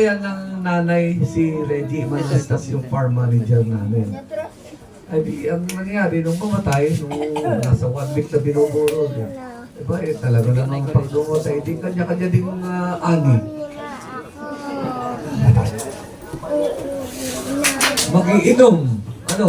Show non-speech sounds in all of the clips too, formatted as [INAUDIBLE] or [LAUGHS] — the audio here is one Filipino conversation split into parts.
Yan ang nanay si Reggie Manastas yung farm manager namin. Ay di, ang nangyari nung mamatay, nung nasa one week na binuburo niya, diba eh talaga namang pagdungot ay di kanya-kanya ding uh, ani. Magiinom. Ano?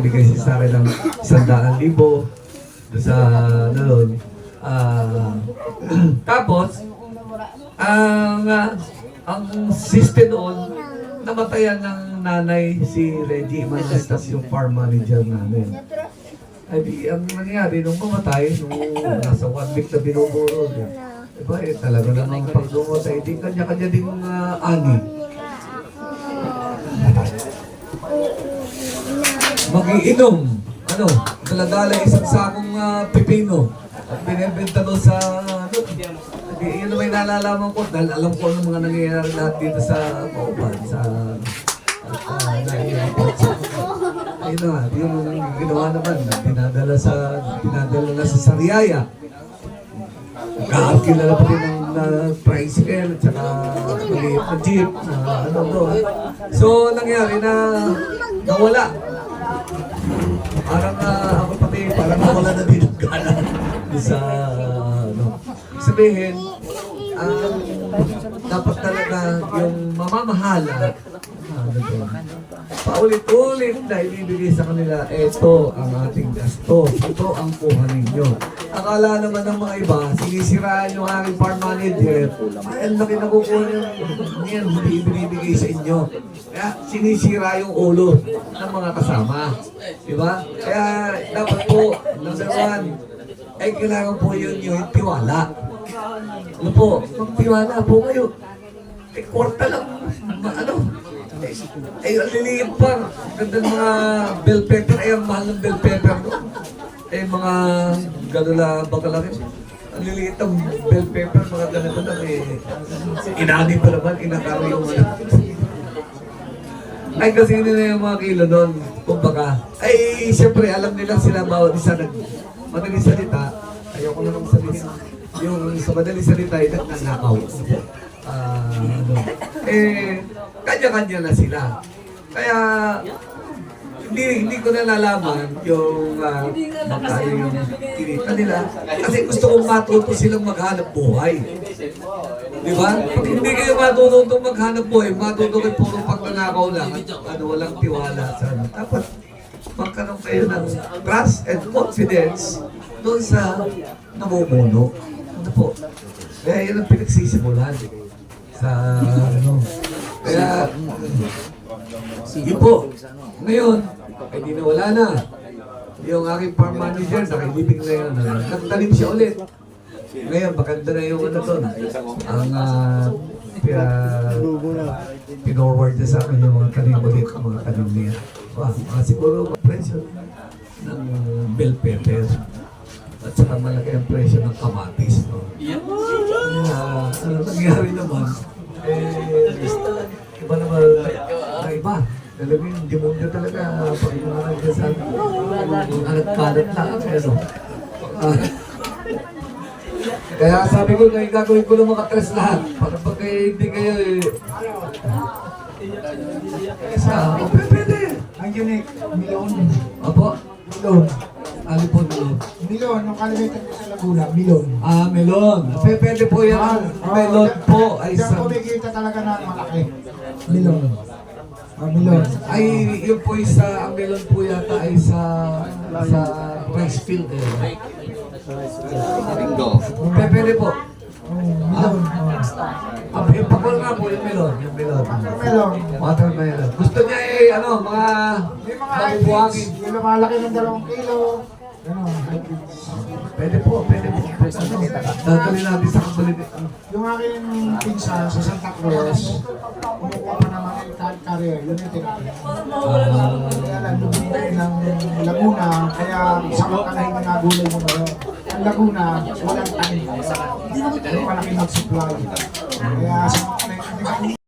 Nakabigay si sa ng sandaan libo doon sa ano doon. Ah, [CLEARS THROAT] tapos, ang ah, ang siste doon, namatayan ng nanay si Reggie Manastas yung farm manager namin. Ay di, ang nangyari nung mamatay, nung nasa one week na binuburo niya, diba eh talaga namang pagdungot ay di kanya-kanya ding ah, ani. Magiinom. Ano? Daladala isang sakong ah, pipino. At binibenta doon sa ano. Hindi, yun na may nalalaman ko dahil alam ko ano mga nangyayari lahat dito sa Kauban, sa at uh, ayun na yun ang ginawa naman na pinadala sa pinadala na sa Sariaya. Nag-aarkila na pa rin ng na tricycle at saka maliit na jeep na ano doon. So, nangyari na nawala. Parang uh, ako pati, parang nawala na din ang gana [LAUGHS] sa ano. Sabihin, ang dapat talaga yung mamamahala ano doon, paulit-ulit na ibibigay sa kanila, ito ang ating gasto, ito ang kuha ninyo. Akala naman ng mga iba, sinisiraan yung aking farm manager, ay, ang laki na kukuha niyo, yan, hindi ibinibigay sa inyo. Kaya sinisira yung ulo ng mga kasama. Di ba? Kaya dapat po, number one, ay kailangan po yun yung tiwala. Ano po, magtiwala po kayo. Eh, kwarta lang, ma- ano, eh, ay, ang liliit pa. Ganda ng mga bell pepper. Ay, ang mahal ng bell pepper. Eh, mga gano'n na ba kalaki? Ang liliit ng bell pepper, mga ganito lang eh. Inani pa naman, inakari yung ano. Ay, kasi hindi na yung mga kilo doon. Kumbaga, ay, siyempre, alam nila sila bawat isa nag madaling salita. Ayoko na nang sabihin. Yung sa madaling salita, ay nagnanakaw. Ah, ano. Eh, kanya-kanya na sila. Kaya, hindi hindi ko na nalaman yung uh, magkano yung kinita nila. Kasi gusto kong matuto silang maghanap buhay. Di ba? Pag hindi kayo matutong maghanap buhay, matuto kayo puro pagnanakaw lang at ano, walang tiwala sa ano. Dapat magkaroon kayo ng trust and confidence doon sa namumuno. Ano po? Kaya yun ang pinagsisimulan sa ano. Kaya, yun po. Ngayon, ay di na wala na. Yung aking farm manager, nakilibing na yun. Nagtanim siya ulit. Ngayon, maganda na yung ano doon. Ang uh, pinorward niya sa akin yung mga tanim ulit, mga tanim niya. Wow, mga siguro presyo ng bell pepper. At saka malaki ang presyo ng kamatis. No? Kaya, ano nangyari naman, eh, iba naman, iba. Talagang yung demonyo talaga, pag mga nagsasabi, mga nagkalat na, ano. Ah, kaya sabi ko, ngayon gagawin ko ng mga tres lahat. Para pag kayo hindi kayo eh. Sa, oh, pwede. Ang unique, milon. Apo, Milon. ali po nyo. Milon, nung kalimitan ko sa Laguna, milon. Ah, melon. P- Pwede po yan. Oh, Melon po ay Diyan sa... kumikita talaga na malaki. Milon. Milon. Ay, yun po ay sa... Ang melon po yata ay sa... Sa rice field eh. Bingo. P- Pwede po. Milon. Ah, ipakul nga po yung melon, yung melon. Melon. Watermelon. Gusto niya eh, ano, mga Yung mga mabubuhangin. hybrids, yung lumalaki ng dalawang kilo. Ganun, hybrids. Pwede po, pwede po. Ano, dadali natin sa kabulit. Yung aking pinsan sa Santa Cruz, kumukuha pa naman car carrier, yun yung tinatin. Kaya lang, lumibay ng Laguna, kaya sa mga na nagulay mo ngayon. Ang Laguna, walang tanim. Hindi malaki mag-supply. Kaya sa mga